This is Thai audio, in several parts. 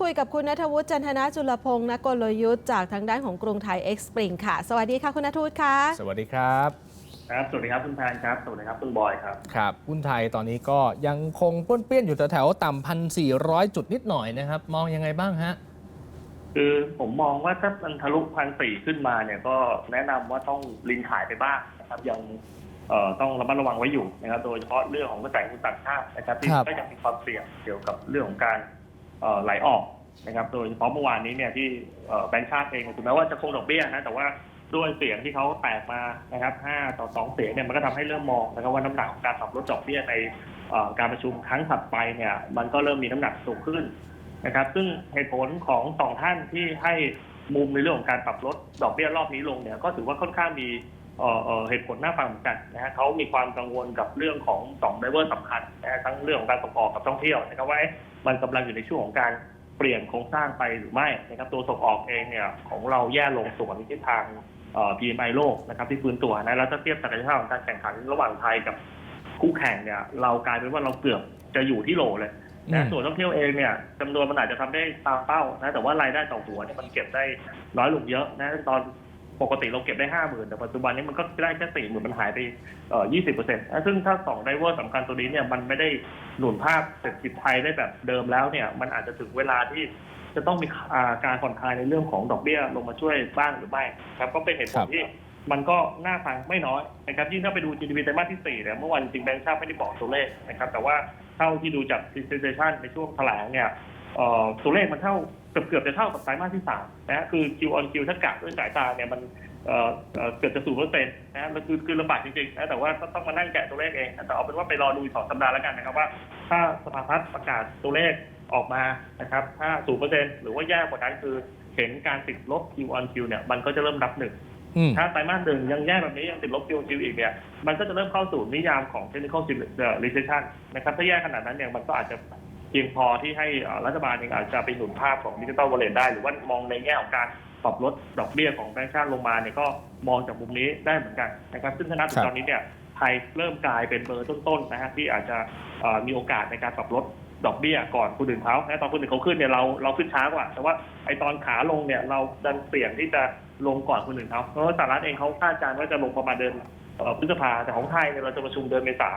คุยกับคุณนัทวุฒิจันทนาจุลพงศ์นักกลยุทธ์จากทางด้านของกรุงไทยเอ็กซ์ปริงค่ะ สวัสดีค่ะคุณนัทวุฒิค่ะ สวัสดีครับ ครับ สวัสดีครับคุณแพนครับ สวัสดีครับคุณบอยครับ ครับหุ้นไทยตอนนี้ก็ยังคงป้วนเปี้ยนอยู่แถวๆต่ำพันสี่ร้อยจุดนิดหน่อยนะครับ มองยังไงบ้างฮะ คือผมมองว่าถ้ามันทะลุพันสี่ขึ้นมาเนี่ยก็แนะนำว่าต้องลินขายไปบ้างนะครับ ยังเอ่อต้องระมัดระวังไว้อยู่นะครับ โดยเฉพาะเรื่องของกระแสเงินต่างชาตินะครับที่ครับ ก็ยังมีความเสี่ยงเกี่ยวกับเรื่องของการเอ่อ ไหลออกนะครับ โดยเฉพาะเมื่อวานนี้เนี่ยที่แบงก์ชาติเองถึงแม้ว่าจะคงดอกเบี้ยนะแต่ว่าด้วยเสียงที่เขาแตกมานะครับ 5 ต่อ 2 เสียงเนี่ยมันก็ทำให้เริ่มมองนะครับว่าน้ำหนักของการปรับลดดอกเบี้ยในการประชุมครั้งถัดไปเนี่ยมันก็เริ่มมีน้ำหนักสูงขึ้นนะครับ ซึ่งเหตุผลของสองท่านที่ให้มุมในเรื่องของการปรับลดดอกเบี้ยรอบนี้ลงเนี่ยก็ถือว่าค่อนข้างมี เอ่อเอ่อเหตุผลน่าฟังเหมือนกันนะฮะเขามีความกังวลกับเรื่องของสองไดเวอร์สำคัญนะฮะทั้งเรื่องของการส่งออกกับท่องเที่ยวนะครับว่าเอ๊ะมันกำลังอยู่ในช่วงของการเปลี่ยนโครงสร้างไปหรือไม่นะครับตัวส่งออกเองเนี่ยของเราแย่ลงส่วนทิศทางเอ่อ PMI โลกนะครับที่ฟื้นตัวนะแล้วถ้าเทียบศักยภาพของการแข่งขันระหว่างไทยกับคู่แข่งเนี่ยเรากลายเป็นว่าเราเกือบจะอยู่ที่โหลเลยอืนะมส่วนท่องเที่ยวเองเนี่ยจำนวนมันอาจจะทำได้ตามเป้านะแต่ว่ารายได้ต่อหัวเนี่ยมันเก็บได้น้อยลงเยอะนะตอน ปกติเราเก็บได้ห้าหมื่นแต่ปัจจุบันนี้มันก็ได้แค่สี่หมื่นมันหายไปเอ่อยี่สิบเปอร์เซ็นต์ซึ่งถ้าสองไดเวอร์สำคัญตัวนี้เนี่ยมันไม่ได้หนุนภาพเศรษฐกิจไทยได้แบบเดิมแล้วเนี่ยมันอาจจะถึงเวลาที่จะต้องมีการผ่อนคลายในเรื่องของดอกเบี้ยลงมาช่วยบ้างหรือไม่ครับก็เป็นเหตุผลที่มันก็น่าฟังไม่น้อยนะครับยิ่งถ้าไปดู GDP ไตรมาสที่สี่เนี่ยเมื่อวานจริงแบงก์ชาติไม่ได้บอกตัวเลขนะครับแต่ว่าเท่าที่ดูจาก presentation ในช่วงแถลงเนี่ยตัวเลขมันเท่า เกือบเกือบจะเท่ากับไตรมาสที่สามนะฮะคือ Q on Q ถ้ากะด้วยสายตาเนี่ยมันเอ่อเอ่อเกือบจะศูนย์เปอร์เซ็นต์นะฮะแล้วคือคือลำบากจริงๆนะแต่ว่าต้องมานั่งแกะตัวเลขเองนะแต่เอาเป็นว่าไปรอดูอีกสองสัปดาห์แล้วกันนะครับว่า ถ้าสภาพัฒน์ประกาศตัวเลขออกมานะครับถ้าศูนย์เปอร์เซ็นต์หรือว่าแย่กว่านั้นคือเห็นการติดลบ Q on Q เนี่ยมันก็จะเริ่มนับหนึ่งอืมถ้าไตรมาสหนึ่งยังแย่แบบนี้ยังติดลบคิวคิวอีกเนี่ยมันก็จะเริ่มเข้าสู่นิยามของ technical recession นะครับถ้าแย่ขนาดนั้นเนี่ยมันก็อาจจะ เพียงพอที่ให้รัฐบาลเองอาจจะไปหนุนภาพของดิจิ t a ลวอลเล็ตได้ หรือว่ามองในแง่ของการปรับลดดอกเบี้ยของแบงก์ชาติลงมาเนี่ยก็มองจากมุมนี้ได้เหมือนกันนะครับ ซึ่งถ้านับถึครังบตอนนี้เนี่ยไทยเริ่มกลายเป็นเบอร์ต้นๆนะฮะที่อาจจะมีโอกาสในการปรับลดดอกเบี้ยก่อนคนอื่นเขานะตอนคนอื่นเขาขึ้นเนี่ยเราเราขึ้นช้ากว่า แต่ว่าไอตอนขาลงเนี่ยเราดันเสี่ยงที่จะลงก่อนคนอื่นเขาเพราะว่าสหรัฐเองเขาคาดการณ์ว่าจะลงประมาณเดือนพฤษภาแต่ของไทยเนี่ยเราจะประชุมเดือนเมษา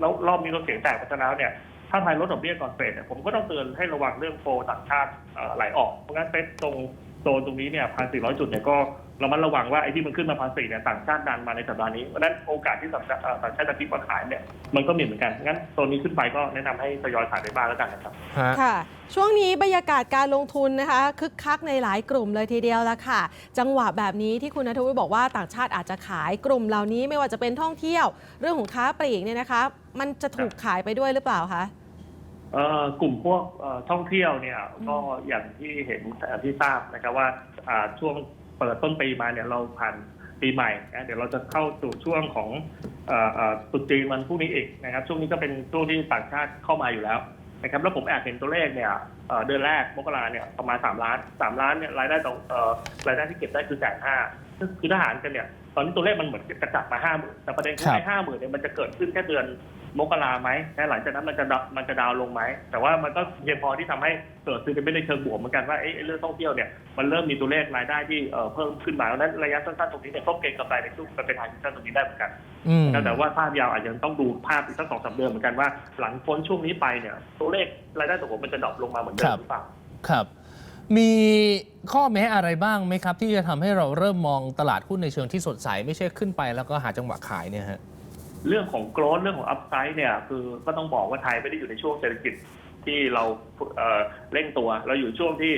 แล้วรอบนี้เราเสียงแตกพราะฉะนั้นเนี่ย ถ้าไทยลดดอกเบี้ยก่อนเฟดเนี่ยผมก็ต้องเตือนให้ระวังเรื่องโฟต่างชาติไหลออก เพราะงั้นเฟดตรงโซนตรงนี้เนี่ยพันสี่ร้อยจุดเนี่ยก็ รามันระวังว่าไอ้ที่มันขึ้นมาพันสี่เนี่ยต่างชาติดันมาในสัปดาห์นี้เพราะฉะนั้นโอกาสที่ต่างชาติเอ่อต่างชาติจะพลิกมาขายเนี่ยมันก็มีเหมือนกันงั้นโซนนี้ขึ้นไปก็แนะนำให้ทยอยขายไปบ้างแล้วกันนะครับฮะค่ะ ช่วงนี้บรรยากาศการลงทุนนะคะคึกคักในหลายกลุ่มเลยทีเดียวละค่ะ จังหวะแบบนี้ที่คุณนัทวุฒิบอกว่าต่างชาติอาจจะขายกลุ่มเหล่านี้ไม่ว่าจะเป็นท่องเที่ยว เรื่องของค้าปลีกเนี่ยนะคะ มันจะถูกขายไปด้วยหรือเปล่าคะเอ่อกลุ่มพวกเอ่อท่องเที่ยวเนี่ยก็อย่างที่เห็นเอ่อที่ทราบนะครับว่าอ่าช่วง เปิดต้นปีมาเนี่ยเราผ่านปีใหม่นะเดี๋ยวเราจะเข้าสู่ช่วงของเอ่อเอ่อตรุษจีนวันพรุ่งนี้อีกนะครับ ช่วงนี้ก็เป็นช่วงที่ต่างชาติเข้ามาอยู่แล้วนะครับแล้วผมแอบเห็นตัวเลขเนี่ยเอ่อเดือนแรกมกราเนี่ยประมาณ 3 ล้าน 3 ล้านเนี่ยรายได้ต่อเอ่อรายได้ที่เก็บได้คือแสนห้าคือทหารกันเนี่ยตอนนี้ตัวเลขมันเหมือนกระจับมาห้าหมื่นแต่ประเด็นคือครับไอ้ห้าหมื่นเนี่ยมันจะเกิดขึ้นแค่เดือน มกราไหมและหลังจากนั้นมันจะดาวมันจะดาวน์ลงไหม แต่ว่ามันก็เพียงพอที่ทำให้เกิดซื้อเป็นในเชิงบวกเหมือนกันว่าเอ๊ะไอ้เรื่องท่องเที่ยวเนี่ยมันเริ่มมีตัวเลขรายได้ที่เอ่อเพิ่มขึ้นมาแล้วนั้นระยะสั้นๆตรงนี้เนี่ยก็เก็งกำไรในช่วงเป็นทางสั้นตรงนี้ได้เหมือนกันอืมแต่ว่าภาพยาวอาจจะต้องดูภาพอีกสักสองสามเดือนเหมือนกันว่า หลังพ้นช่วงนี้ไปเนี่ยตัวเลขรายได้ต่อหัวมันจะดรอปลงมาเหมือนเดิครัมบหรือเปล่าครับมีข้อแม้อะไรบ้างไหมครับ ที่จะทำให้เราเริ่มมองตลาดหุ้นในเชิงที่สดใส ไม่ใช่ขึ้นไปแล้วก็หาจังหวะขายเนี่ยฮะ เรื่องของโกรธเรื่องของอัพไซด์เนี่ยคือก็ต้องบอกว่าไทยไม่ได้อยู่ในช่วงเศรษฐกิจที่เราเอ่อเร่งตัว เราอยู่ช่วงที่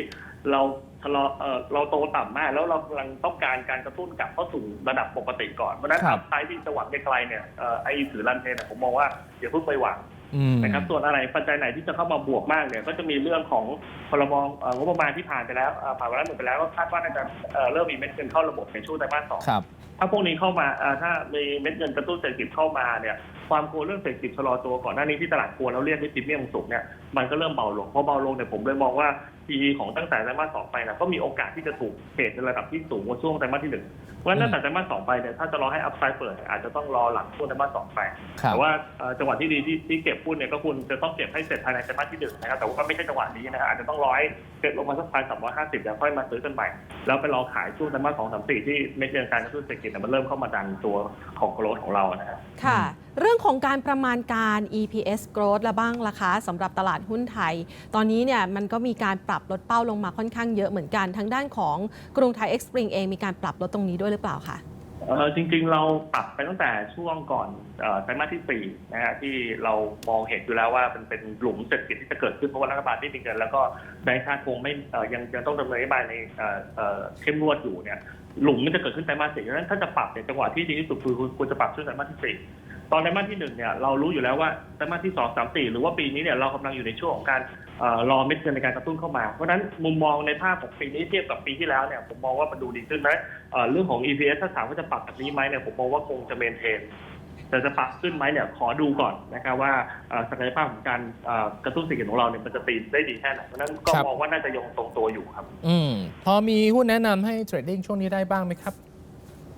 เราทะเลาะเอ่อเราโตต่ำมาก แล้วเรากำลังต้องการการกระตุ้นกลับเข้าสู่ระดับปกติก่อนเพราะฉะนั้นครัอับพไซด์ที่จะหวังไกลๆเนี่ยเอ่อไอ้ถือรันเทนเนี่ยผมมองว่าอย่าเพิ่งไปหวังอืม นะครับส่วนอะไรปัจจัยไหนที่จะเข้ามาบวกมากเนี่ยก็จะมีเรื่องของพรบเอ่องบประมาณที่ผ่านไปแล้วเอ่อผ่านวาระหนึ่งไปแล้วก็คาดว่าน่าจะเอ่อเริ่มมีเม็ดเงินเข้าระบบในช่วงไตรมาสสองครับถ้าพวกนี้เข้ามาเอ่อถ้ามีเม็ดเงินกระตุ้นเศรษฐกิจเข้ามาเนี่ย ความกลัวเรื่องเศรษฐกิจชะลอตัวก่อนหน้านี้ที่ตลาดกลัวแล้วเรียกวิติเมียมสูงเนี่ยมันก็เริ่มเบาลงพอเบาลงเนี่ยผมเลยมองว่า PE ของตั้งแต่ไตรมาสสองไปนะก็มีโอกาสที่จะถูกเทรดในระดับที่สูงกว่าช่วงไตรมาสที่หนึ่งเพราะฉะนั้นตั้งแต่ไตรมาสสองไปเนี่ยถ้าจะรอให้อัพไซด์เปิดเนี่ยอาจจะต้องรอหลังช่วงไตรมาสสองไปครับแต่ว่าเอ่อจังหวะที่ดีที่ที่เก็บหุ้นเนี่ยก็คุณจะต้องเก็บให้เสร็จภายในไตรมาสที่หนึ่งนะครับแต่ว่าก็ไม่ใช่จังหวะนี้นะฮะอาจจะต้องรอให้เกิดลงมาสักพันสามร้อยห้าสิบแล้วค่อยมาซื้อกันใหม่ แล้วไปรอขายช่วงไตรมาสสองสามสี่ที่เม็ดเงินการกระตุ้นเศรษฐกิจเนี่ยมันเริ่มเข้ามาดันตัวของโกลด์ของเรานะฮะค่ะ เรื่องของการประมาณการ EPS growth ละบ้างล่ะคะสำหรับตลาดหุ้นไทย ตอนนี้เนี่ยมันก็มีการปรับลดเป้าลงมาค่อนข้างเยอะเหมือนกันทั้งด้านของกรุงไทย X Spring เองมีการปรับลดตรงนี้ด้วยหรือเปล่าคะเออจริงๆเราปรับไปตั้งแต่ช่วงก่อนไตรมาสที่สี่นะฮะที่เรามองเห็นอยู่แล้วว่าเป็นเป็นหลุมเศรษฐกิจที่จะเกิดขึ้นเพราะว่ารัฐบาลไม่มีเงินแล้วก็แบงก์ชาติคงไม่ยังยังต้องดำเนินนโยบายในเข้มงวดอยู่เนี่ยหลุมมันจะเกิดขึ้นไตรมาสสี่ดังนั้นถ้าจะปรับเนี่ยจังหวะที่ดีที่สุดคือคุณควรจะปรับช่วงไตรมาสที่สี่ ตอนไตรมาสที่หนึ่งเนี่ยเรารู้อยู่แล้วว่าไตรมาสที่สองสามสี่หรือว่าปีนี้เนี่ยเรากำลังอยู่ในช่วงของการเอ่อรอเม็ดเงินในการกระตุ้นเข้ามา เพราะฉะนั้นมุมมองในภาพของปีนี้เทียบกับปีที่แล้วเนี่ยผมมองว่ามันดูดีขึ้นนะเอ่อเรื่องของ EPS ถ้าถามว่าจะปรับแบบนี้ไหมเนี่ยผมมองว่าคงจะเมนเทน แต่จะปรับขึ้นไหมเนี่ยขอดูก่อนนะครับว่าเอ่อศักยภาพของการเอ่อกระตุ้นเศรษฐกิจของเราเนี่ยมันจะตีได้ดีแค่ไหนเพราะฉะนั้นก็ครับ มองว่าน่าจะยังทรงตัวอยู่ครับ อืม พอมีหุ้นแนะนำให้เทรดดิ้งช่วงนี้ได้บ้างไหมครับ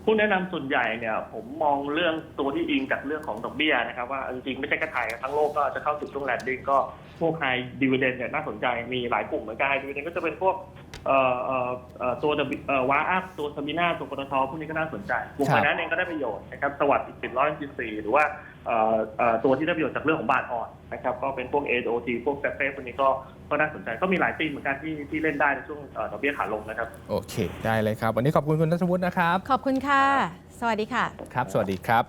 ผู้แนะนำส่วนใหญ่เนี่ย ผมมองเรื่องตัวที่อิงจากเรื่องของดอกเบี้ยนะครับ ว่าจริงๆไม่ใช่แค่ไทยทั้งโลกก็จะเข้าสู่ช่วงแลนดิ้งก็พวกไฮดิวเดนเนี่ยน่าสนใจมีหลายกลุ่มเหมือนกันไฮดิวเดนก็จะเป็นพวกเอ่อเอ่อเอ่อตัวเอ่อวาอัพตัวซามิน่าตัวปตทพวกนี้ก็น่าสนใจกลุ่มครับ นั้นเองก็ได้ประโยชน์นะครับสวัสดิ์อีกสิบร้อยสิบสี่หรือว่า ตัวที่ได้ประโยชน์จากเรื่องของบาทอ่อนนะครับก็เป็นพวก AOT พวกเซฟเฟพวกนี้ก็ก็น่าสนใจก็มีหลายตีมเหมือนกันที่ที่เล่นได้ในช่วงเอ่อดอกเบี้ยขาลงนะครับ โอเค ได้เลยครับ วันนี้ขอบคุณคุณนัทวุฒินะครับ ขอบคุณค่ะ สวัสดีค่ะ ครับ สวัสดีครับ